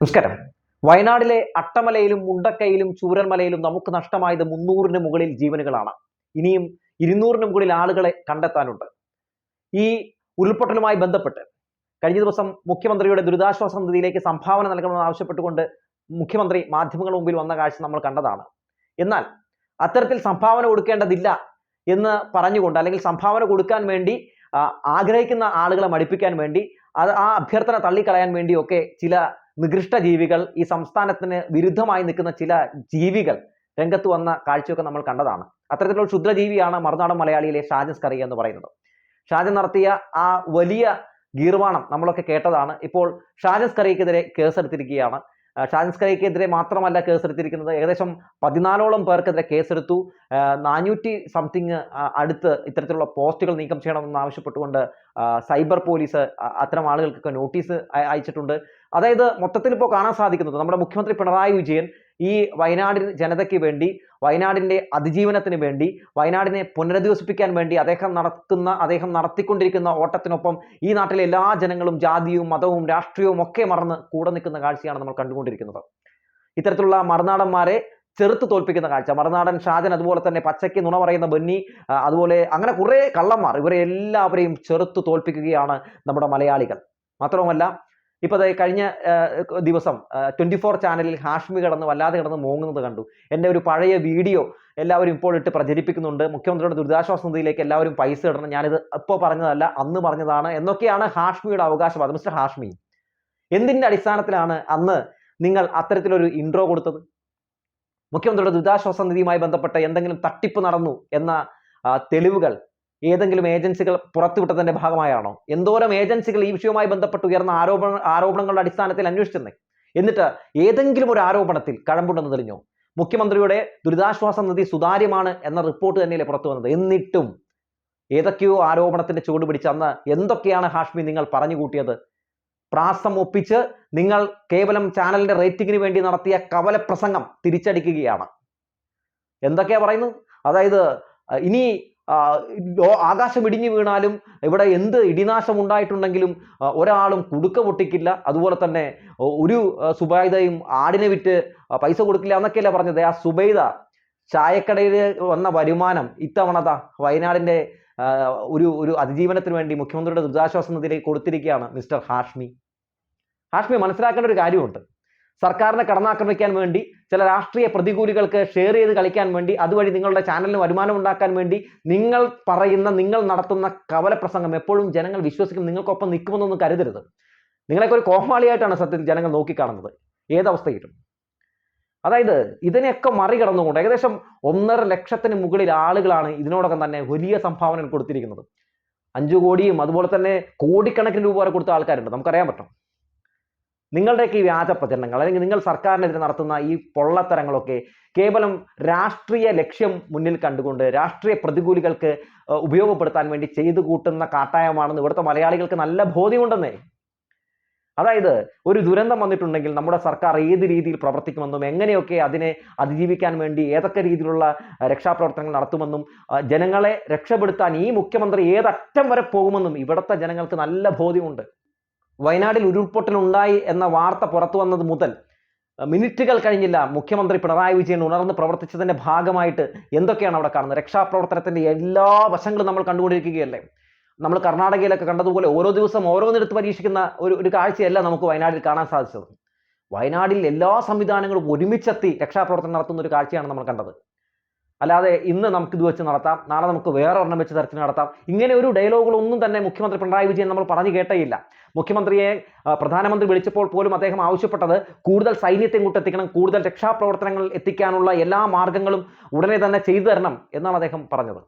നമസ്കാരം. വയനാടിലെ അട്ടമലയിലും മുണ്ടക്കയിലും ചൂരന്മലയിലും നമുക്ക് നഷ്ടമായത് മുന്നൂറിന് മുകളിൽ ജീവനുകളാണ്. ഇനിയും ഇരുന്നൂറിന് മുകളിൽ ആളുകളെ കണ്ടെത്താനുണ്ട്. ഈ ഉരുൾപൊട്ടലുമായി ബന്ധപ്പെട്ട് കഴിഞ്ഞ ദിവസം മുഖ്യമന്ത്രിയുടെ ദുരിതാശ്വാസ നിധിയിലേക്ക് സംഭാവന നൽകണമെന്ന് ആവശ്യപ്പെട്ടുകൊണ്ട് മുഖ്യമന്ത്രി മാധ്യമങ്ങളുടെ മുമ്പിൽ വന്ന കാഴ്ച നമ്മൾ കണ്ടതാണ്. എന്നാൽ അത്തരത്തിൽ സംഭാവന കൊടുക്കേണ്ടതില്ല എന്ന് പറഞ്ഞുകൊണ്ട് അല്ലെങ്കിൽ സംഭാവന കൊടുക്കാൻ വേണ്ടി ആഗ്രഹിക്കുന്ന ആളുകളെ മടിപ്പിക്കാൻ വേണ്ടി അത് ആ അഭ്യർത്ഥന തള്ളിക്കളയാൻ വേണ്ടിയൊക്കെ ചില നികൃഷ്ട ജീവികൾ ഈ സംസ്ഥാനത്തിന് വിരുദ്ധമായി നിൽക്കുന്ന ചില ജീവികൾ രംഗത്ത് വന്ന കാഴ്ചയൊക്കെ നമ്മൾ കണ്ടതാണ്. അത്തരത്തിലുള്ള ക്ഷുദ്രജീവിയാണ് മറുനാടൻ മലയാളിയിലെ ഷാജൻ സ്കറിയ എന്ന് പറയുന്നത്. ഷാജൻ നടത്തിയ ആ വലിയ ഗീർവാണം നമ്മളൊക്കെ കേട്ടതാണ്. ഇപ്പോൾ ഷാജൻ സ്കറിയക്കെതിരെ കേസെടുത്തിരിക്കുകയാണ്. ആ, ഷാജൻ സ്കറിയക്കെതിരെ മാത്രമല്ല കേസെടുത്തിരിക്കുന്നത്. ഏകദേശം പതിനാലോളം പേർക്കെതിരെ കേസെടുത്തു. നാനൂറ്റി സംതിങ് അടുത്ത് ഇത്തരത്തിലുള്ള പോസ്റ്റുകൾ നീക്കം ചെയ്യണമെന്ന് ആവശ്യപ്പെട്ടുകൊണ്ട് സൈബർ പോലീസ് അത്തരം ആളുകൾക്കൊക്കെ നോട്ടീസ് അയച്ചിട്ടുണ്ട്. അതായത് മൊത്തത്തിൽ ഇപ്പോൾ കാണാൻ സാധിക്കുന്നത് നമ്മുടെ മുഖ്യമന്ത്രി പിണറായി വിജയൻ ഈ വയനാടിൻ ജനതയ്ക്ക് വേണ്ടി വയനാടിന്റെ അതിജീവനത്തിന് വേണ്ടി വയനാടിനെ പുനരധിവസിപ്പിക്കാൻ വേണ്ടി അദ്ദേഹം നടത്തുന്ന അദ്ദേഹം നടത്തിക്കൊണ്ടിരിക്കുന്ന ഓട്ടത്തിനൊപ്പം ഈ നാട്ടിലെ എല്ലാ ജനങ്ങളും ജാതിയും മതവും രാഷ്ട്രീയവും ഒക്കെ മറന്ന് കൂടെ നിൽക്കുന്ന കാഴ്ചയാണ് നമ്മൾ കണ്ടുകൊണ്ടിരിക്കുന്നത്. ഇത്തരത്തിലുള്ള മറുനാടന്മാരെ ചെറുത്ത് തോൽപ്പിക്കുന്ന കാഴ്ച. മറുനാടൻ ഷാജൻ അതുപോലെ തന്നെ പച്ചയ്ക്ക് നുണ പറയുന്ന ബന്നി അതുപോലെ അങ്ങനെ കുറേ കള്ളന്മാർ ഇവരെ എല്ലാവരെയും ചെറുത്ത് തോൽപ്പിക്കുകയാണ് നമ്മുടെ മലയാളികൾ. മാത്രവുമല്ല ഇപ്പൊ ദേ കഴിഞ്ഞ ദിവസം ട്വന്റി ഫോർ ചാനലിൽ ഹാഷ്മി കിടന്ന് വല്ലാതെ കിടന്ന് മോങ്ങുന്നത് കണ്ടു. എന്റെ ഒരു പഴയ വീഡിയോ എല്ലാവരും ഇപ്പോൾ ഇട്ട് പ്രചരിപ്പിക്കുന്നുണ്ട്. മുഖ്യമന്ത്രിയുടെ ദുരിതാശ്വാസ നിധിയിലേക്ക് എല്ലാവരും പൈസ ഇടണം. ഞാനിത് ഇപ്പോൾ പറഞ്ഞതല്ല അന്ന് പറഞ്ഞതാണ് എന്നൊക്കെയാണ് ഹാഷ്മിയുടെ അവകാശവാദം. മിസ്റ്റർ ഹാഷ്മി എന്തിന്റെ അടിസ്ഥാനത്തിലാണ് അന്ന് നിങ്ങൾ അത്തരത്തിലൊരു ഇൻട്രോ കൊടുത്തത്? മുഖ്യമന്ത്രിയുടെ ദുരിതാശ്വാസ നിധിയുമായി ബന്ധപ്പെട്ട എന്തെങ്കിലും തട്ടിപ്പ് നടന്നു എന്ന തെളിവുകൾ ഏതെങ്കിലും ഏജൻസികൾ പുറത്തുവിട്ടതിന്റെ ഭാഗമായാണോ? എന്തോരം ഏജൻസികൾ ഈ വിഷയവുമായി ബന്ധപ്പെട്ട് ഉയർന്ന ആരോപണ ആരോപണങ്ങളുടെ അടിസ്ഥാനത്തിൽ അന്വേഷിച്ചെന്നേ? എന്നിട്ട് ഏതെങ്കിലും ഒരു ആരോപണത്തിൽ കഴമ്പുണ്ടെന്ന് തെളിഞ്ഞോ? മുഖ്യമന്ത്രിയുടെ ദുരിതാശ്വാസ നിധി സുതാര്യമാണ് എന്ന റിപ്പോർട്ട് തന്നെയല്ലേ പുറത്തു വന്നത്? എന്നിട്ടും ഏതൊക്കെയോ ആരോപണത്തിന്റെ ചുവട് പിടിച്ച് അന്ന് എന്തൊക്കെയാണ് ഹാഷ്മി നിങ്ങൾ പറഞ്ഞു കൂട്ടിയത്? പ്രാസം ഒപ്പിച്ച് നിങ്ങൾ കേവലം ചാനലിന്റെ റേറ്റിംഗിന് വേണ്ടി നടത്തിയ കവല പ്രസംഗം തിരിച്ചടിക്കുകയാണ്. എന്തൊക്കെയാ പറയുന്നു അതായത് ഇനി ആകാശം ഇടിഞ്ഞു വീണാലും ഇവിടെ എന്ത് ഇടിനാശം ഉണ്ടായിട്ടുണ്ടെങ്കിലും ഒരാളും കുടുക്ക പൊട്ടിക്കില്ല. അതുപോലെ തന്നെ ഒരു സുബൈദയും ആടിനെ വിറ്റ് പൈസ കൊടുക്കില്ല എന്നൊക്കെയല്ലേ പറഞ്ഞത്. ആ സുബൈദ ചായക്കടയിൽ വന്ന വരുമാനം ഇത്തവണത വയനാടിന്റെ ഒരു ഒരു അതിജീവനത്തിന് വേണ്ടി മുഖ്യമന്ത്രിയുടെ ദുരിതാശ്വാസ നിധിയിലേക്ക് കൊടുത്തിരിക്കുകയാണ് മിസ്റ്റർ ഹാഷ്മി. ഹാഷ്മി മനസ്സിലാക്കേണ്ട ഒരു കാര്യമുണ്ട്. സർക്കാരിനെ കടന്നാക്രമിക്കാൻ വേണ്ടി ചില രാഷ്ട്രീയ പ്രതികൂലികൾക്ക് ഷെയർ ചെയ്ത് കളിക്കാൻ വേണ്ടി അതുവഴി നിങ്ങളുടെ ചാനലിന് വരുമാനം ഉണ്ടാക്കാൻ വേണ്ടി നിങ്ങൾ പറയുന്ന നിങ്ങൾ നടത്തുന്ന കവല പ്രസംഗം എപ്പോഴും ജനങ്ങൾ വിശ്വസിക്കും നിങ്ങൾക്കൊപ്പം നിൽക്കുമെന്നൊന്നും കരുതരുത്. നിങ്ങളെയൊക്കെ ഒരു കോമാളിയായിട്ടാണ് സത്യത്തിൽ ജനങ്ങൾ നോക്കിക്കാണുന്നത്. ഏതവസ്ഥയിലും. അതായത് ഇതിനെയൊക്കെ മറികടന്നുകൊണ്ട് ഏകദേശം ഒന്നര ലക്ഷത്തിന് മുകളിൽ ആളുകളാണ് ഇതിനോടകം തന്നെ വലിയ സംഭാവന കൊടുത്തിരിക്കുന്നത്. അഞ്ചു കോടിയും അതുപോലെ തന്നെ കോടിക്കണക്കിന് രൂപ വരെ കൊടുത്ത ആൾക്കാരുണ്ട്. നമുക്കറിയാൻ പറ്റും. നിങ്ങളുടെയൊക്കെ ഈ വ്യാജ പ്രചരണങ്ങൾ അല്ലെങ്കിൽ നിങ്ങൾ സർക്കാരിനെതിരെ നടത്തുന്ന ഈ പൊള്ളത്തരങ്ങളൊക്കെ കേവലം രാഷ്ട്രീയ ലക്ഷ്യം മുന്നിൽ കണ്ടുകൊണ്ട് രാഷ്ട്രീയ പ്രതികൂലികൾക്ക് ഉപയോഗപ്പെടുത്താൻ വേണ്ടി ചെയ്തു കൂട്ടുന്ന കാട്ടായമാണെന്ന് ഇവിടുത്തെ മലയാളികൾക്ക് നല്ല ബോധ്യമുണ്ടെന്നേ. അതായത് ഒരു ദുരന്തം വന്നിട്ടുണ്ടെങ്കിൽ നമ്മുടെ സർക്കാർ ഏത് രീതിയിൽ പ്രവർത്തിക്കുമെന്നും എങ്ങനെയൊക്കെ അതിനെ അതിജീവിക്കാൻ വേണ്ടി ഏതൊക്കെ രീതിയിലുള്ള രക്ഷാപ്രവർത്തനങ്ങൾ നടത്തുമെന്നും ജനങ്ങളെ രക്ഷപ്പെടുത്താൻ ഈ മുഖ്യമന്ത്രി ഏതറ്റം വരെ പോകുമെന്നും ഇവിടുത്തെ ജനങ്ങൾക്ക് നല്ല ബോധ്യമുണ്ട്. വയനാട്ടിൽ ഉരുൾപൊട്ടൽ ഉണ്ടായി എന്ന വാർത്ത പുറത്തു വന്നത് മുതൽ മിനിറ്റുകൾ കഴിഞ്ഞില്ല. മുഖ്യമന്ത്രി പിണറായി വിജയൻ ഉണർന്ന് പ്രവർത്തിച്ചതിന്റെ ഭാഗമായിട്ട് എന്തൊക്കെയാണ് അവിടെ കാണുന്നത്? രക്ഷാപ്രവർത്തനത്തിന്റെ എല്ലാ വശങ്ങളും നമ്മൾ കണ്ടുകൊണ്ടിരിക്കുകയല്ലേ? നമ്മൾ കർണാടകയിലൊക്കെ കണ്ടതുപോലെ ഓരോ ദിവസം ഓരോന്നിടത്ത് പരീക്ഷിക്കുന്ന ഒരു ഒരു കാഴ്ചയല്ല നമുക്ക് വയനാട്ടിൽ കാണാൻ സാധിച്ചത്. വയനാട്ടിൽ എല്ലാ സംവിധാനങ്ങളും ഒരുമിച്ചെത്തി രക്ഷാപ്രവർത്തനം നടത്തുന്ന ഒരു കാഴ്ചയാണ് നമ്മൾ കണ്ടത്. അല്ലാതെ ഇന്ന് നമുക്ക് ഇത് വെച്ച് നടത്താം നാളെ നമുക്ക് വേറെ ഒരെണ്ണം വെച്ച് ചർച്ച നടത്താം. ഇങ്ങനെ ഒരു ഡയലോഗുകളൊന്നും തന്നെ മുഖ്യമന്ത്രി പിണറായി വിജയൻ നമ്മൾ പറഞ്ഞു കേട്ടേയില്ല. മുഖ്യമന്ത്രിയെ പ്രധാനമന്ത്രി വിളിച്ചപ്പോൾ പോലും അദ്ദേഹം ആവശ്യപ്പെട്ടത് കൂടുതൽ സൈന്യത്തെ ഇങ്ങോട്ടെത്തിക്കണം കൂടുതൽ രക്ഷാപ്രവർത്തനങ്ങൾ എത്തിക്കാനുള്ള എല്ലാ മാർഗങ്ങളും ഉടനെ തന്നെ ചെയ്തു തരണം എന്നാണ് അദ്ദേഹം പറഞ്ഞത്.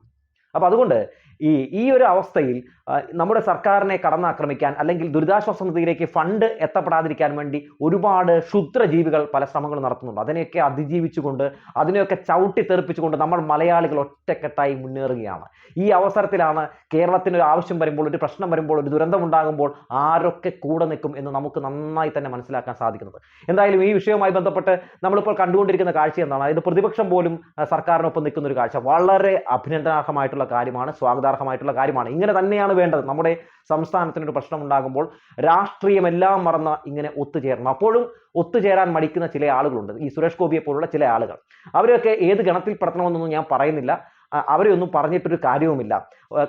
അപ്പൊ അതുകൊണ്ട് ഈ ഈ ഒരു അവസ്ഥയിൽ നമ്മുടെ സർക്കാരിനെ കടന്നാക്രമിക്കാൻ അല്ലെങ്കിൽ ദുരിതാശ്വാസ നിധിയിലേക്ക് ഫണ്ട് എത്തപ്പെടാതിരിക്കാൻ വേണ്ടി ഒരുപാട് ക്ഷുദ്രജീവികൾ പല ശ്രമങ്ങളും നടത്തുന്നുണ്ട്. അതിനെയൊക്കെ അതിജീവിച്ചുകൊണ്ട് അതിനെയൊക്കെ ചവിട്ടി തെറിപ്പിച്ചുകൊണ്ട് നമ്മൾ മലയാളികൾ ഒറ്റക്കെട്ടായി മുന്നേറുകയാണ്. ഈ അവസരത്തിലാണ് കേരളത്തിന് ഒരു ആവശ്യം വരുമ്പോൾ ഒരു പ്രശ്നം വരുമ്പോൾ ഒരു ദുരന്തം ഉണ്ടാകുമ്പോൾ ആരൊക്കെ കൂടെ നിൽക്കും എന്ന് നമുക്ക് നന്നായി തന്നെ മനസ്സിലാക്കാൻ സാധിക്കുന്നത്. എന്തായാലും ഈ വിഷയവുമായി ബന്ധപ്പെട്ട് നമ്മളിപ്പോൾ കണ്ടുകൊണ്ടിരിക്കുന്ന കാഴ്ച എന്താണ്? അതായത് പ്രതിപക്ഷം പോലും സർക്കാരിനൊപ്പം നിൽക്കുന്ന ഒരു കാഴ്ച. വളരെ അഭിനന്ദനാർഹമായിട്ടുള്ള കാര്യമാണ് സ്വാഗതാർഹമായിട്ടുള്ള കാര്യമാണ്. ഇങ്ങനെ തന്നെയാണ് വേണ്ടത്. നമ്മുടെ സംസ്ഥാനത്തിനൊരു പ്രശ്നം ഉണ്ടാകുമ്പോൾ രാഷ്ട്രീയമെല്ലാം മറന്ന് ഇങ്ങനെ ഒത്തുചേരണം. അപ്പോഴും ഒത്തുചേരാൻ മടിക്കുന്ന ചില ആളുകളുണ്ട്. ഈ സുരേഷ് ഗോപിയെ പോലുള്ള ചില ആളുകൾ. അവരെയൊക്കെ ഏത് ഗണത്തിൽ പെടുത്തണമെന്നൊന്നും ഞാൻ പറയുന്നില്ല. അവരെ ഒന്നും പറഞ്ഞിട്ടൊരു കാര്യവുമില്ല.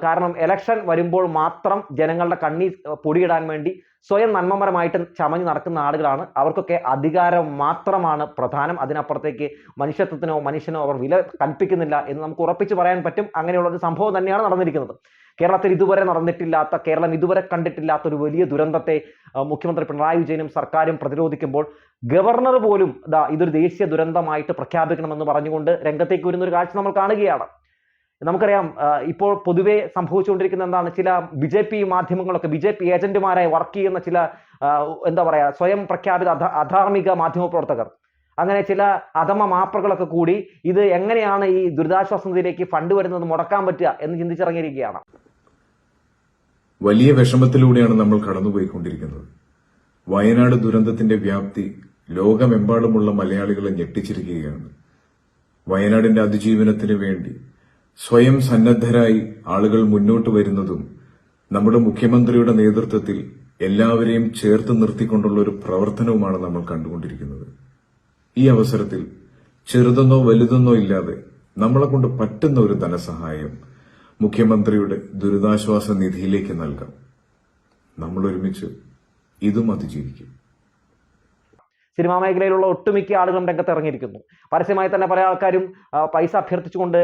കാരണം ഇലക്ഷൻ വരുമ്പോൾ മാത്രം ജനങ്ങളുടെ കണ്ണി പൊടിയിടാൻ വേണ്ടി സ്വയം നന്മമരമായിട്ട് ചമഞ്ഞു നടക്കുന്ന ആളുകളാണ്. അവർക്കൊക്കെ അധികാരം മാത്രമാണ് പ്രധാനം. അതിനപ്പുറത്തേക്ക് മനുഷ്യത്വത്തിനോ മനുഷ്യനോ അവർ വില കൽപ്പിക്കുന്നില്ല എന്ന് നമുക്ക് ഉറപ്പിച്ച് പറയാൻ പറ്റും. അങ്ങനെയുള്ള ഒരു സംഭവം തന്നെയാണ് നടന്നിരിക്കുന്നത്. കേരളത്തിൽ ഇതുവരെ നടന്നിട്ടില്ലാത്ത കേരളം ഇതുവരെ കണ്ടിട്ടില്ലാത്ത ഒരു വലിയ ദുരന്തത്തെ മുഖ്യമന്ത്രി പിണറായി വിജയനും സർക്കാരും പ്രതിരോധിക്കുമ്പോൾ ഗവർണർ പോലും ഇതൊരു ദേശീയ ദുരന്തമായിട്ട് പ്രഖ്യാപിക്കണമെന്ന് പറഞ്ഞുകൊണ്ട് രംഗത്തേക്ക് വരുന്ന ഒരു കാഴ്ച നമ്മൾ കാണുകയാണ്. നമുക്കറിയാം ഇപ്പോൾ പൊതുവെ സംഭവിച്ചുകൊണ്ടിരിക്കുന്ന എന്താണ് ചില ബി ജെ പി മാധ്യമങ്ങളൊക്കെ ബി ജെ പി ഏജന്റുമാരായി വർക്ക് ചെയ്യുന്ന ചില എന്താ പറയാ സ്വയം പ്രഖ്യാപിത അധാർമിക മാധ്യമ പ്രവർത്തകർ. അങ്ങനെ ചില അധമ മാപ്പറുകളൊക്കെ കൂടി ഇത് എങ്ങനെയാണ് ഈ ദുരിതാശ്വാസ നിധിയിലേക്ക് ഫണ്ട് വരുന്നത് മുടക്കാൻ പറ്റുക എന്ന് ചിന്തിച്ചിറങ്ങിയിരിക്കുകയാണ്. വലിയ വിഷമത്തിലൂടെയാണ് നമ്മൾ കടന്നുപോയിക്കൊണ്ടിരിക്കുന്നത്. വയനാട് ദുരന്തത്തിന്റെ വ്യാപ്തി ലോകമെമ്പാടുമുള്ള മലയാളികളെ ഞെട്ടിച്ചിരിക്കുകയാണ്. വയനാടിന്റെ അതിജീവനത്തിന് വേണ്ടി സ്വയം സന്നദ്ധരായി ആളുകൾ മുന്നോട്ട് വരുന്നതും നമ്മുടെ മുഖ്യമന്ത്രിയുടെ നേതൃത്വത്തിൽ എല്ലാവരെയും ചേർത്ത് നിർത്തിക്കൊണ്ടുള്ള ഒരു പ്രവർത്തനവുമാണ് നമ്മൾ കണ്ടുകൊണ്ടിരിക്കുന്നത്. ഈ അവസരത്തിൽ ചെറുതെന്നോ വലുതെന്നോ ഇല്ലാതെ നമ്മളെ കൊണ്ട് പറ്റുന്ന ഒരു ധനസഹായം മുഖ്യമന്ത്രിയുടെ ദുരിതാശ്വാസ നിധിയിലേക്ക് നൽകാം. നമ്മൾ ഒരുമിച്ച് ഇതും അതിജീവിക്കും. സിനിമാ മേഖലയിലുള്ള ഒട്ടുമിക്ക ആളുകളും രംഗത്ത് ഇറങ്ങിയിരിക്കുന്നു. പരസ്യമായി തന്നെ പല ആൾക്കാരും പൈസ അഭ്യർത്ഥിച്ചുകൊണ്ട്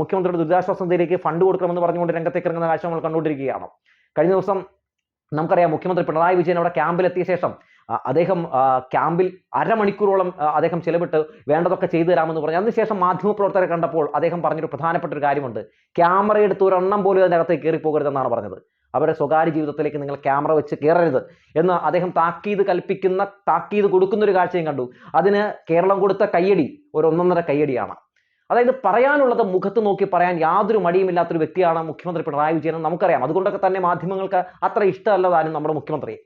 മുഖ്യമന്ത്രിയുടെ ദുരിതാശ്വാസ നിധിയിലേക്ക് ഫണ്ട് കൊടുക്കണമെന്ന് പറഞ്ഞുകൊണ്ട് രംഗത്തേക്ക് ഇറങ്ങുന്ന കാഴ്ച നമ്മൾ കണ്ടുകൊണ്ടിരിക്കുകയാണ്. കഴിഞ്ഞ ദിവസം നമുക്കറിയാം മുഖ്യമന്ത്രി പിണറായി വിജയൻ അവിടെ ക്യാമ്പിലെത്തിയ ശേഷം അദ്ദേഹം ക്യാമ്പിൽ അരമണിക്കൂറോളം അദ്ദേഹം ചെലവിട്ട് വേണ്ടതൊക്കെ ചെയ്തു തരാമെന്ന് പറഞ്ഞു. അതിനുശേഷം മാധ്യമപ്രവർത്തകരെ കണ്ടപ്പോൾ അദ്ദേഹം പറഞ്ഞൊരു പ്രധാനപ്പെട്ട ഒരു കാര്യമുണ്ട്. ക്യാമറ എടുത്ത് ഒരെണ്ണം പോലും അതിനകത്തേക്ക് കയറി പോകരുതെന്നാണ് പറഞ്ഞത്. അവരുടെ സ്വകാര്യ ജീവിതത്തിലേക്ക് നിങ്ങൾ ക്യാമറ വെച്ച് കയറരുത് എന്ന് അദ്ദേഹം താക്കീത് കൽപ്പിക്കുന്ന താക്കീത് കൊടുക്കുന്ന ഒരു കാഴ്ചയും കണ്ടു. അതിന് കേരളം കൊടുത്ത കയ്യടി ഒരു ഒന്നൊന്നര കയ്യടിയാണ്. അതായത് പറയാനുള്ളത് മുഖത്ത് നോക്കി പറയാൻ യാതൊരു മടിയുമില്ലാത്തൊരു വ്യക്തിയാണ് മുഖ്യമന്ത്രി പിണറായി വിജയൻ നമുക്കറിയാം. അതുകൊണ്ടൊക്കെ തന്നെ മാധ്യമങ്ങൾക്ക് അത്ര ഇഷ്ടമല്ലതാനും നമ്മുടെ മുഖ്യമന്ത്രിയെ.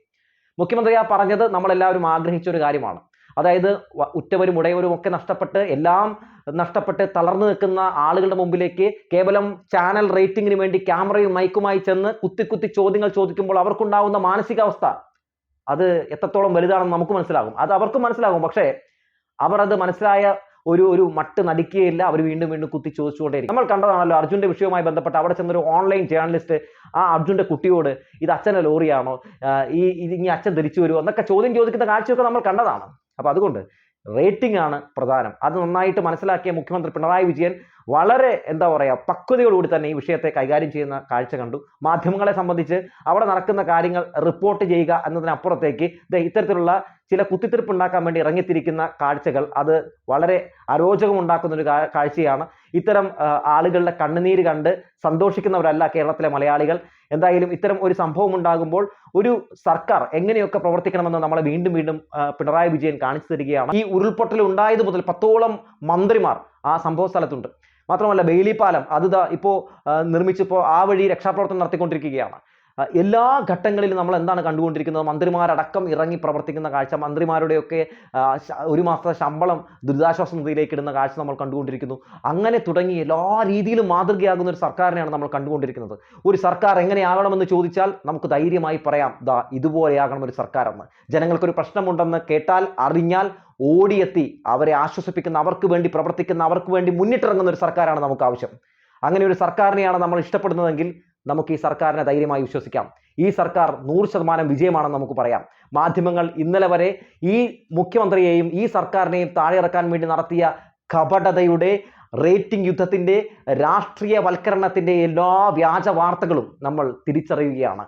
മുഖ്യമന്ത്രി ആ പറഞ്ഞത് നമ്മളെല്ലാവരും ആഗ്രഹിച്ച ഒരു കാര്യമാണ്. അതായത് ഉറ്റവരും ഉടയവരും ഒക്കെ നഷ്ടപ്പെട്ട് എല്ലാം നഷ്ടപ്പെട്ട് തളർന്നു നിൽക്കുന്ന ആളുകളുടെ മുമ്പിലേക്ക് കേവലം ചാനൽ റേറ്റിംഗിന് വേണ്ടി ക്യാമറയും മൈക്കുമായി ചെന്ന് കുത്തി കുത്തി ചോദ്യങ്ങൾ ചോദിക്കുമ്പോൾ അവർക്കുണ്ടാവുന്ന മാനസികാവസ്ഥ അത് എത്രത്തോളം വലുതാണെന്ന് നമുക്ക് മനസ്സിലാകും. അത് അവർക്കും മനസ്സിലാകും. പക്ഷേ അവർ അത് മനസ്സിലായ ഒരു ഒരു മട്ട് നടിക്കുകയില്ല. അവർ വീണ്ടും വീണ്ടും കുത്തി ചോദിച്ചുകൊണ്ടേയിരിക്കും. നമ്മൾ കണ്ടതാണല്ലോ അർജുന്റെ വിഷയവുമായി ബന്ധപ്പെട്ട് അവിടെ ചെന്നൊരു ഓൺലൈൻ ജേർണലിസ്റ്റ് ആ അർജുന്റെ കുട്ടിയോട് ഇത് അച്ഛന്റെ ലോറിയാണോ? ഈ ഇനി അച്ഛൻ തിരിച്ചു വരുമോ? എന്നൊക്കെ ചോദ്യം ചോദിക്കുന്ന കാഴ്ചയൊക്കെ നമ്മൾ കണ്ടതാണ്. അപ്പൊ അതുകൊണ്ട് റേറ്റിംഗ് ആണ് പ്രധാനം. അത് നന്നായിട്ട് മനസ്സിലാക്കിയ മുഖ്യമന്ത്രി പിണറായി വിജയൻ വളരെ എന്താ പറയുക പക്വതയോടുകൂടി തന്നെ ഈ വിഷയത്തെ കൈകാര്യം ചെയ്യുന്ന കാഴ്ച കണ്ടു. മാധ്യമങ്ങളെ സംബന്ധിച്ച് അവിടെ നടക്കുന്ന കാര്യങ്ങൾ റിപ്പോർട്ട് ചെയ്യുക എന്നതിനപ്പുറത്തേക്ക് ഇത്തരത്തിലുള്ള ചില കുത്തിത്തിരിപ്പ് ഉണ്ടാക്കാൻ വേണ്ടി ഇറങ്ങിത്തിരിക്കുന്ന കാഴ്ചകൾ അത് വളരെ അരോചകമുണ്ടാക്കുന്ന ഒരു കാഴ്ചയാണ്. ഇത്തരം ആളുകളുടെ കണ്ണുനീര് കണ്ട് സന്തോഷിക്കുന്നവരല്ല കേരളത്തിലെ മലയാളികൾ. എന്തായാലും ഇത്തരം ഒരു സംഭവം ഉണ്ടാകുമ്പോൾ ഒരു സർക്കാർ എങ്ങനെയൊക്കെ പ്രവർത്തിക്കണമെന്ന് നമ്മളെ വീണ്ടും വീണ്ടും പിണറായി വിജയൻ കാണിച്ചു തരികയാണ്. ഈ ഉരുൾപൊട്ടൽ ഉണ്ടായത് മുതൽ പത്തോളം മന്ത്രിമാർ ആ സംഭവ സ്ഥലത്തുണ്ട് മാത്രമല്ല ബെയിലി പാലം അത് ഇപ്പോ ഇപ്പോൾ നിർമ്മിച്ചപ്പോൾ ആ വഴി രക്ഷാപ്രവർത്തനം നടത്തിക്കൊണ്ടിരിക്കുകയാണ്. എല്ലാ ഘട്ടങ്ങളിലും നമ്മൾ എന്താണ് കണ്ടുകൊണ്ടിരിക്കുന്നത്? മന്ത്രിമാരടക്കം ഇറങ്ങി പ്രവർത്തിക്കുന്ന കാഴ്ച മന്ത്രിമാരുടെയൊക്കെ ഒരു മാസത്തെ ശമ്പളം ദുരിതാശ്വാസ നിധിയിലേക്ക് ഇടുന്ന കാഴ്ച നമ്മൾ കണ്ടുകൊണ്ടിരിക്കുന്നു. അങ്ങനെ തുടങ്ങി എല്ലാ രീതിയിലും മാതൃകയാകുന്ന ഒരു സർക്കാരിനെയാണ് നമ്മൾ കണ്ടുകൊണ്ടിരിക്കുന്നത്. ഒരു സർക്കാർ എങ്ങനെയാകണമെന്ന് ചോദിച്ചാൽ നമുക്ക് ധൈര്യമായി പറയാം ദാ ഇതുപോലെയാകണം ഒരു സർക്കാർ എന്ന് ജനങ്ങൾക്കൊരു പ്രശ്നമുണ്ടെന്ന് കേട്ടാൽ അറിഞ്ഞാൽ ഓടിയെത്തി അവരെ ആശ്വസിപ്പിക്കുന്ന അവർക്ക് വേണ്ടി പ്രവർത്തിക്കുന്ന അവർക്ക് വേണ്ടി മുന്നിട്ടിറങ്ങുന്ന ഒരു സർക്കാരാണ് നമുക്ക് ആവശ്യം. അങ്ങനെ ഒരു സർക്കാരിനെയാണ് നമ്മൾ ഇഷ്ടപ്പെടുന്നതെങ്കിൽ നമുക്ക് ഈ സർക്കാരിനെ ധൈര്യമായി വിശ്വസിക്കാം. ഈ സർക്കാർ നൂറ് ശതമാനം വിജയമാണെന്ന് നമുക്ക് പറയാം. മാധ്യമങ്ങൾ ഇന്നലെ വരെ ഈ മുഖ്യമന്ത്രിയെയും ഈ സർക്കാരിനെയും താഴെ ഇറക്കാൻ വേണ്ടി നടത്തിയ കപടതയുടെ റേറ്റിംഗ് യുദ്ധത്തിന്റെ രാഷ്ട്രീയവൽക്കരണത്തിന്റെ എല്ലാ വ്യാജ വാർത്തകളും നമ്മൾ തിരിച്ചറിയുകയാണ്.